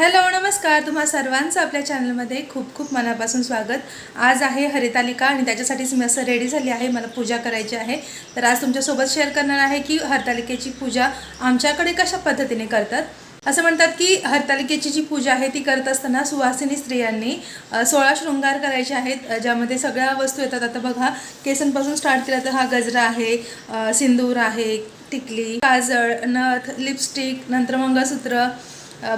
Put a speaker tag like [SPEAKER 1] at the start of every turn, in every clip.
[SPEAKER 1] Hello नमस्कार. तुम्हा सर्वांचं आपल्या चॅनलमध्ये खूप खूप मनापासून स्वागत. आज आहे हरितालिका आणि त्याच्यासाठीच मी असं रेडी झाली आहे. मला पूजा करायची आहे. तर आज तुमच्यासोबत शेअर करणार आहे की हरतालिकेची पूजा आमच्याकडे कशा पद्धतीने करतात? असं म्हणतात की हरतालिकेची जी पूजा आहे ती करत असताना सुवासिनी स्त्रियांनी सोळा शृंगार करायचे आहेत. ज्यामध्ये सगळ्या वस्तू येतात. आता बघा केसांपासून स्टार्ट केला तर हा गजरा आहे सिंदूर आहे टिकली काजळ नथ लिपस्टिक नंतर मंगळसूत्र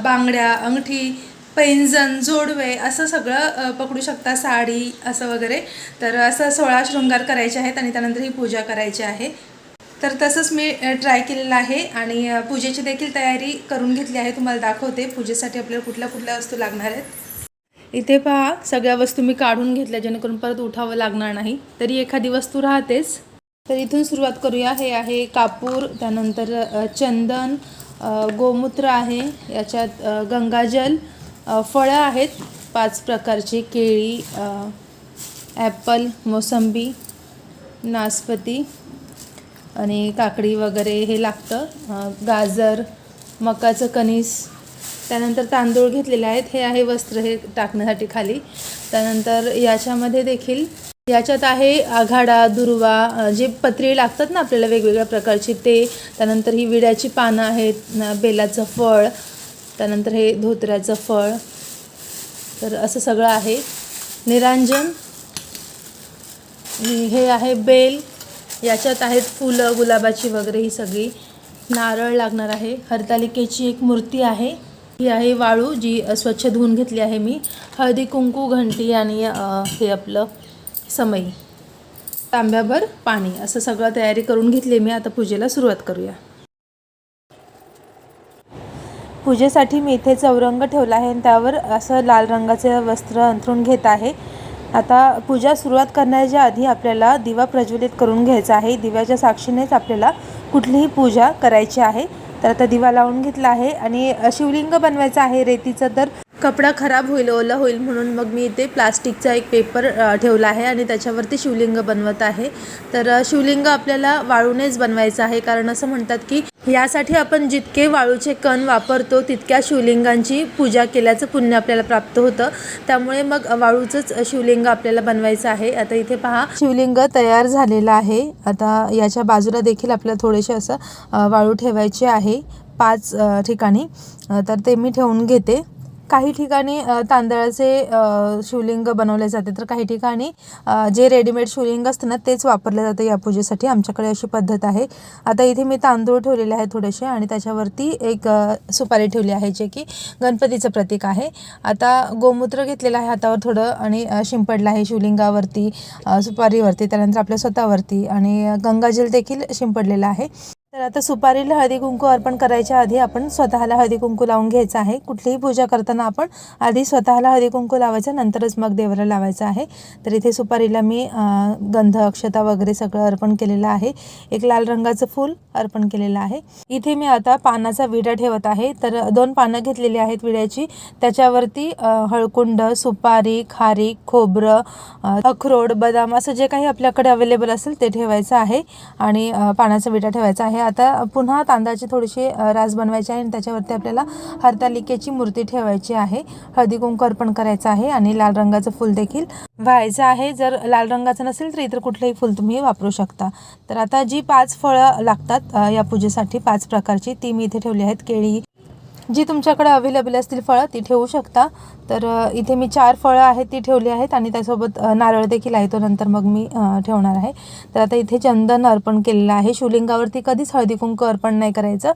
[SPEAKER 1] बांगड्या अंगठी पैंजण जोडवे असं सगळं पकडू शकता. साडी असं वगैरे. तर असं सोळा शृंगार करायचे आहेत आणि त्यानंतर ही पूजा करायची आहे. तर तसंच मी ट्राय केलेलं आहे आणि पूजेची देखील तयारी करून घेतली आहे. तुम्हाला दाखवते पूजेसाठी आपल्याला कुठल्या कुठल्या वस्तू लागणार आहेत. इथे पहा सगळ्या वस्तू मी काढून घेतल्या जेणेकरून परत उठावं लागणार नाही. तरी एखादी वस्तू राहतेच. तर इथून सुरुवात करूया. हे आहे कापूर त्यानंतर चंदन गोमूत्र आहे याच्यात गंगाजल फळं आहेत पाच प्रकारची केळी ॲपल मोसंबी नासपती आणि काकडी वगैरे हे लागतं. गाजर मकाचं कणीस त्यानंतर तांदूळ घेतलेले आहेत. हे आहे वस्त्र हे टाकण्यासाठी खाली. त्यानंतर याच्यामध्ये देखील याच्यात आहे आघाडा दुर्वा जे पत्री लागतात ना आपल्याला वेगवेगळ्या प्रकारची ते त्यानंतर ही विड्याची पानं आहेत बेलाचं फळ त्यानंतर हे धोत्र्याचं फळ. तर असं सगळं आहे. निरांजन हे आहे बेल याच्यात आहेत फुलं गुलाबाची वगैरे ही सगळी. नारळ लागणार आहे. हरतालिकेची एक मूर्ती आहे. ही आहे वाळू जी स्वच्छ धुवून घेतली आहे मी. हळदी कुंकू घंटी आणि हे आपलं समई. तांब्याभर पाणी. असं सगळं तयारी करून घेतली मी. आता पूजेला सुरुवात करूया. पूजेसाठी मी इथे चौरंग ठेवला आहे आणि त्यावर असं लाल रंगाचे वस्त्र अंथरून घेत आहे. आता पूजा सुरुवात करण्याच्या आधी आपल्याला दिवा प्रज्वलित करून घ्यायचा आहे. दिव्याच्या साक्षीनेच आपल्याला कुठलीही पूजा करायची आहे. तर आता दिवा लावून घेतला आहे आणि शिवलिंग बनवायचं आहे. रेतीचं तर कपडा खराब होईल ओला होईल म्हणून मग मी इथे प्लास्टिकचा एक पेपर ठेवला आहे आणि त्याच्यावरती शिवलिंग बनवत आहे. तर शिवलिंग आपल्याला वाळूनेच बनवायचं आहे कारण असं म्हणतात की यासाठी आपण जितके वाळूचे कण वापरतो तितक्या शिवलिंगांची पूजा केल्याचं पुण्य आपल्याला प्राप्त होतं. त्यामुळे मग वाळूचंच शिवलिंग आपल्याला बनवायचं आहे. आता इथे पहा शिवलिंग तयार झालेलं आहे. आता याच्या बाजूला देखील आपल्याला थोडेसे असं वाळू ठेवायचे आहे पाच ठिकाणी. तर ते मी ठेवून घेते. काही ठिकाणी तांदळाचे शिवलिंग बनवले जाते. तर काही ठिकाणी जे रेडीमेड शिवलिंग असतं ना तेच वापरले जातं या पूजेसाठी. आमच्याकडे अशी पद्धत आहे. आता इथे मी तांदूळ ठेवलेले आहेत थोडेसे आणि त्याच्यावरती एक सुपारी ठेवली आहे जे की गणपतीचं प्रतीक आहे. आता गोमूत्र घेतलेलं आहे हातावर थोडं आणि शिंपडलं आहे शिवलिंगावरती सुपारीवरती त्यानंतर आपल्या स्वतःवरती आणि गंगाजल देखील शिंपडलेलं आहे. तर आता सुपारीला हळदी कुंकू अर्पण करायच्या आधी आपण स्वतःला हळदी कुंकू लावून घ्यायचं आहे. कुठलीही पूजा करताना आपण आधी स्वतःला हळदी कुंकू लावायचं नंतरच मग देवाला लावायचं आहे. तर इथे सुपारीला मी गंध अक्षता वगैरे सगळं अर्पण केलेलं आहे. एक लाल रंगाचं फूल अर्पण केलेलं आहे. इथे मी आता पानाचा विडा ठेवत आहे. तर दोन पानं घेतलेली आहेत विड्याची. त्याच्यावरती हळकुंड सुपारी खारीक खोबरं अखरोड बदाम असं जे काही आपल्याकडे अवेलेबल असेल ते ठेवायचं आहे. आणि पानाचा विडा ठेवायचा आहे. आता पुन्हा तांदळाची थोडीशी रास बनवायची आहे आणि त्याच्यावरती आपल्याला हरतालिकेची मूर्ती ठेवायची आहे. हळदी कुंकू अर्पण करायचं आहे आणि लाल रंगाचं फूल देखील व्हायचं आहे. जर लाल रंगाचं नसेल तर इतर कुठलंही फूल तुम्ही वापरू शकता. तर आता जी पाच फळं लागतात या पूजेसाठी पाच प्रकारची ती मी इथे ठेवली आहेत. केळी जी तुमच्याकडे अवेलेबल असतील फळं ती ठेवू शकता. तर इथे मी चार फळं आहेत ती ठेवली आहेत आणि त्यासोबत नारळ देखील आहे तो नंतर मग मी ठेवणार आहे. तर आता इथे चंदन अर्पण केलेलं आहे. शिवलिंगावरती कधीच हळदी कुंकू अर्पण नाही करायचं.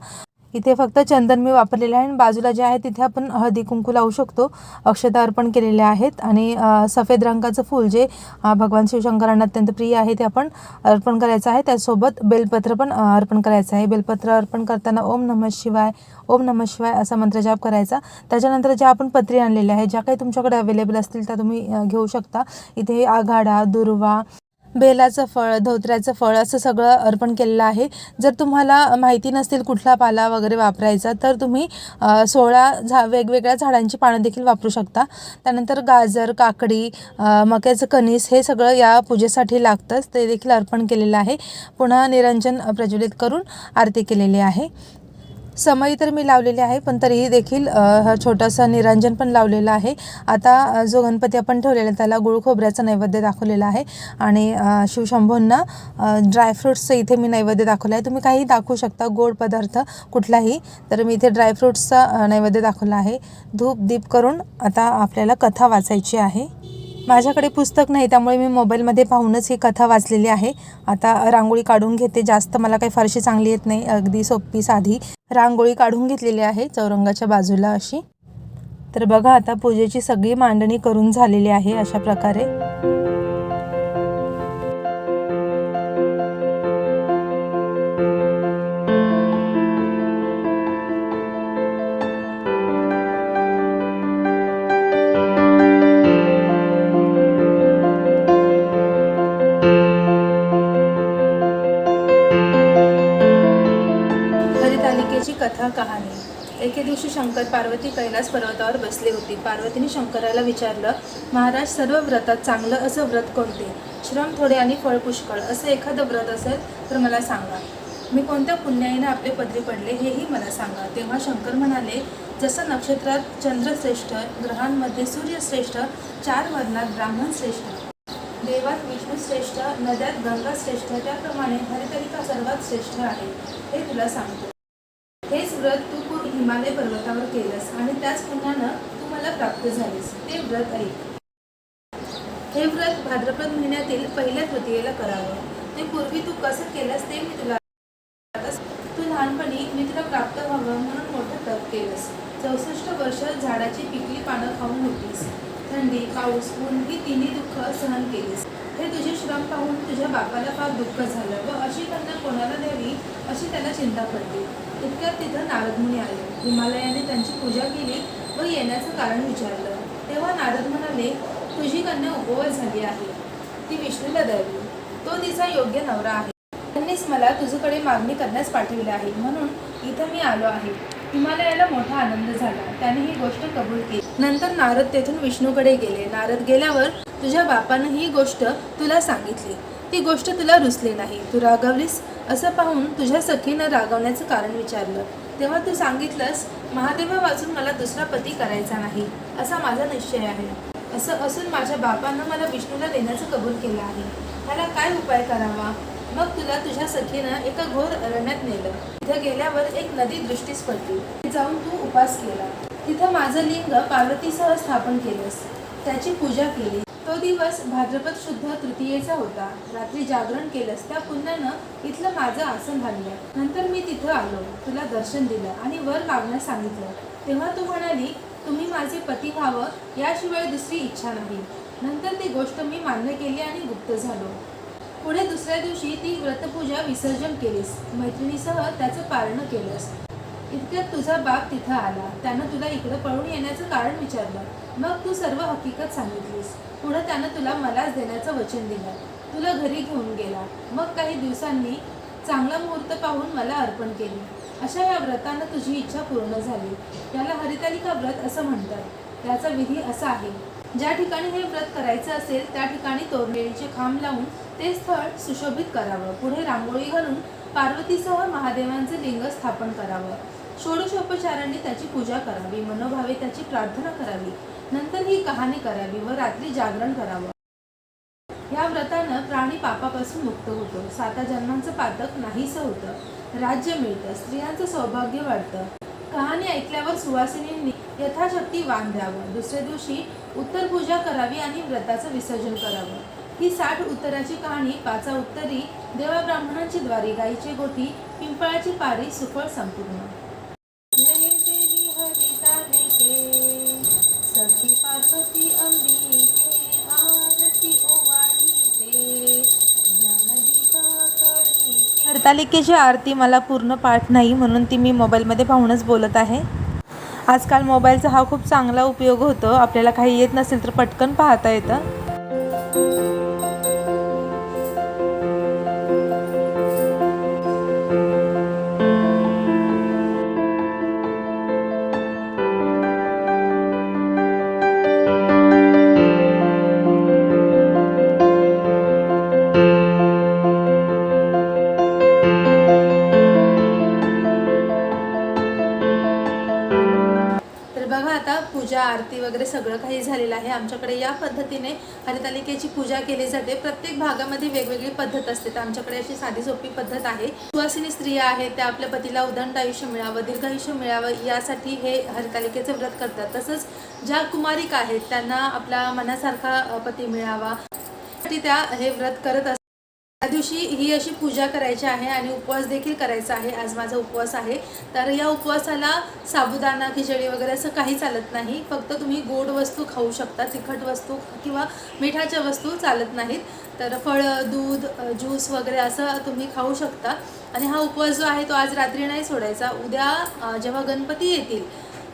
[SPEAKER 1] इथे फक्त चंदन मी वापरलेलं आहे आणि बाजूला जे आहे तिथे आपण हळदी कुंकू लावू शकतो. अक्षता अर्पण केलेले आहेत आणि सफेद रंगाचं फूल जे भगवान शिवशंकरांना अत्यंत प्रिय आहे ते आपण अर्पण करायचं आहे. त्यासोबत बेलपत्र पण अर्पण करायचं आहे. बेलपत्र अर्पण करताना ओम नमः शिवाय ओम नमः शिवाय असा मंत्रजाप करायचा. त्याच्यानंतर ज्या आपण पत्री आणलेल्या आहेत ज्या काही तुमच्याकडे अवेलेबल असतील त्या तुम्ही घेऊ शकता. इथे आघाडा दुर्वा बेलाचं फळ धोत्र्याचं फळ असं सगळं अर्पण केलेलं आहे. जर तुम्हाला माहिती नसतील कुठला पाला वगैरे वापरायचा तर तुम्ही सोळा झा वेगवेगळ्या झाडांची पानं देखील वापरू शकता. त्यानंतर गाजर काकडी मक्याचं कणीस हे सगळं या पूजेसाठी लागतंच. ते देखील अर्पण केलेलं आहे. पुन्हा निरंजन प्रज्वलित करून आरती केलेली आहे. समई तर मी लावलेली आहे पण तरीही देखील हा छोटासा निरंजन पण लावलेला आहे. आता जो गणपती आपण ठेवलेला आहे त्याला गुळ खोबऱ्याचा नैवेद्य दाखवलेला आहे. आणि शिवशंभूंना ड्रायफ्रुट्सचं इथे मी नैवेद्य दाखवलं आहे. तुम्ही काही दाखवू शकता गोड पदार्थ कुठलाही तर मी इथे ड्रायफ्रुट्सचा नैवेद्य दाखवला आहे. धूप दीप करून आता आपल्याला कथा वाचायची आहे. माझ्याकडे पुस्तक नाही त्यामुळे मी मोबाईलमध्ये पाहूनच ही कथा वाचलेली आहे. आता रांगोळी काढून घेते जास्त मला काही फारशी चांगली येत नाही अगदी सोपी साधी. रांगोळी काढून घेतलेली आहे चौरंगाच्या बाजूला अशी. तर बघा आता पूजेची सगळी मांडणी करून झालेली आहे अशा प्रकारे. शंकर पार्वती कैलास पर्वतावर बसले होते. पार्वतीने शंकराला विचारलं महाराज सर्व व्रतात चांगलं असं व्रत कोणते? श्रम थोडे आणि फळ पुष्कळ असं एखादं व्रत असेल तर मला सांगा. मी कोणत्या पुण्याईने आपले पदरी पडले हेही मला सांगा. तेव्हा शंकर म्हणाले जसं नक्षत्रात चंद्रश्रेष्ठ ग्रहांमध्ये सूर्यश्रेष्ठ चार वर्णात ब्राह्मण श्रेष्ठ देवात विष्णू श्रेष्ठ नद्यात गंगा श्रेष्ठ त्याप्रमाणे हरितरिका सर्वात श्रेष्ठ आहे हे तुला सांगतो. हेच व्रत तू पूर हिमालय पर्वतावर केलंस आणि त्याच पुण्यानं तू मला प्राप्त झालीस. ते व्रत ऐक. हे व्रत भाद्रपद महिन्यातील पहिल्या तृतीयेला करावं. ते पूर्वी तू कसं केलंस ते मी तुला तू लहानपणी मी तुला प्राप्त व्हावं म्हणून मोठं तप केलंस. चौसष्ट वर्ष झाडाची पिकली पानं खाऊन होतीस थंडी पाऊस ऊन ही तिन्ही दुःख सहन केलीस. हे तुझे श्रम पाहून तुझ्या बापाला फार दुःख झालं व अशी कन्या कोणाला द्यावी अशी त्याला चिंता पडली. इतक्यात तिथं नारदमुनी आले. हिमालयाने त्यांची पूजा केली व येण्याचं कारण विचारलं. तेव्हा नारद म्हणाले तुझी कन्या उपवास झाली आहे. ती विष्णूला द्यावी. तो तिचा योग्य नवरा आहे. त्यांनीच मला तुझ्याकडे मागणी करण्यास पाठविले आहे. म्हणून इथं मी आलो आहे. हिमालयाला मोठा आनंद झाला. त्याने ही गोष्ट कबूल केली. नंतर नारद तेथून विष्णूकडे गेले. नारद गेल्यावर तुझ्या बापानं ही गोष्ट तुला सांगितली. ती गोष्ट तुला रुचली नाही. तू रागवलीस? असं पाहून तुझ्या सखीनं रागवण्याचं कारण विचारलं. तेव्हा तू सांगितलंस महादेवा वाचून मला दुसरा पती करायचा नाही असा माझा निश्चय आहे. असं असून माझ्या बापानं मला विष्णूला देण्याचं कबूल केलं आहे. मला काय उपाय करावा? मग तुला तुझ्या सखीनं एका घोर अरण्यात नेलं. तिथं गेल्यावर एक नदी दृष्टीस पडली. जाऊन तू उपास केला. तिथं माझं लिंग पार्वतीसह स्थापन केलंस. त्याची पूजा केली. तो दिवस भाद्रपद शुद्ध तृतीयेचा होता. रात्री जागरण केलंस त्या पुण्यानं इथलं माझं आसन घाललं नंतर मी तिथं आलो. तुला दर्शन दिलं आणि वर मागण्यास सांगितलं. तेव्हा तू म्हणाली तुम्ही माझे पती व्हावं याशिवाय दुसरी इच्छा नाही. नंतर ती गोष्ट मी मान्य केली आणि गुप्त झालो. पुढे दुसऱ्या दिवशी ती व्रतपूजा विसर्जन केलीस. मैत्रिणीसह त्याचं पारणं केलंस. इतक्यात तुझा बाप तिथं आला. त्यानं तुला इकडं पळून येण्याचं कारण विचारलं. मग तू सर्व हकीकत सांगितलीस. पुढं त्यानं तुला मलाच देण्याचं वचन दिलं. तुला घरी घेऊन गेला. मग काही दिवसांनी चांगला मुहूर्त पाहून मला अर्पण केली. अशा या व्रतानं तुझी इच्छा पूर्ण झाली. याला हरितालिका व्रत असं म्हणतात. त्याचा विधी असा आहे. ज्या ठिकाणी हे व्रत करायचं असेल त्या ठिकाणी तोरणेळीचे खांब लावून ते स्थळ सुशोभित करावं. पुढे रांगोळी घालून पार्वतीसह महादेवांचे लिंग स्थापन करावं. षोडशोपचारांनी त्याची पूजा करावी मनोभावे त्याची प्रार्थना करावी. नंतर ही कहाणी करावी व रात्री जागरण करावं. या व्रतानं प्राणी पापापासून मुक्त होतो. साता जन्मांचं पातक नाहीसं होतं. राज्य मिळतं. स्त्रियांचं सौभाग्य वाढतं. कहाणी ऐकल्यावर सुवासिनींनी यथाशक्ती वाण द्यावं. दुसऱ्या दिवशी उत्तर पूजा करावी आणि व्रताचं विसर्जन करावं. ही साठ उत्तराची कहाणी पाचा उत्तरी देवा ब्राह्मणांची द्वारी गाईची गोठी पिंपळाची पारी सुफळ संपूर्ण. हरतालिकेची आरती मला पूर्ण पाठ नाही म्हणून ती मी मोबाईलमध्ये पाहूनच बोलत आहे. आजकाल मोबाईलचा हा खूप चांगला उपयोग होतो. आपल्याला काही येत नसेल तर पटकन पाहता येतं. आरती वगैरे सगळं काही झालेलं आहे आमच्याकडे या पद्धतीने हरितालिकेची पूजा केली जाते. प्रत्येक भागामध्ये वेगवेगळी पद्धत असते. तर आमच्याकडे अशी साधी सोपी पद्धत आहे. सुवासिनी स्त्रिया आहेत त्या आपल्या पतीला उदंड आयुष्य मिळावं दीर्घ आयुष्य मिळावं यासाठी हे हरितालिकेचं व्रत करतात. तसंच ज्या कुमारिका आहेत त्यांना आपला मनासारखा पती मिळावा. साठी त्या हे व्रत करत असतात. त्या दिवशी ही अशी पूजा करायची आहे आणि उपवास देखील करायचा आहे. आज माझा उपवास आहे. तर या उपवासाला साबुदाणा खिचडी वगैरे असं काही चालत नाही. फक्त तुम्ही गोड वस्तू खाऊ शकता तिखट वस्तू किंवा मिठाच्या वस्तू चालत नाहीत. तर फळं दूध ज्यूस वगैरे असं तुम्ही खाऊ शकता. आणि हा उपवास जो आहे तो आज रात्री नाही सोडायचा. उद्या जेव्हा गणपती येतील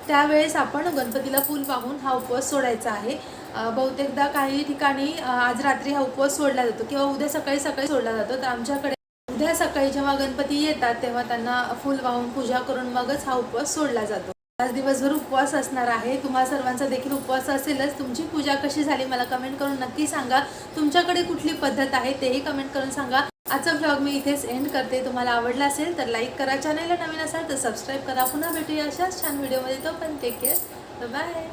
[SPEAKER 1] त्यावेळेस आपण गणपतीला फूल पाहून हा उपवास सोडायचा आहे. बहुतेकदा काही ठिकाणी आज रात्री हा उपवास सोडला जातो किंवा उद्या सकाळी सकाळी सोडला जातो. तर आमच्याकडे उद्या सकाळी जेव्हा गणपती येतात तेव्हा त्यांना फुल वाहून पूजा करून मगच हा उपवास सोडला जातो. आज दिवसभर उपवास असणार आहे. तुम्हा सर्वांचा देखील उपवास असेलच. तुमची पूजा कशी झाली मला कमेंट करून नक्की सांगा. तुमच्याकडे कुठली पद्धत आहे तेही कमेंट करून सांगा. आजचा ब्लॉग मी इथेच एंड करते. तुम्हाला आवडला असेल तर लाईक करा. चॅनलला नवीन असाल तर सबस्क्राईब करा. पुन्हा भेटूया अशाच छान व्हिडिओमध्ये तो पण टेक केअर बाय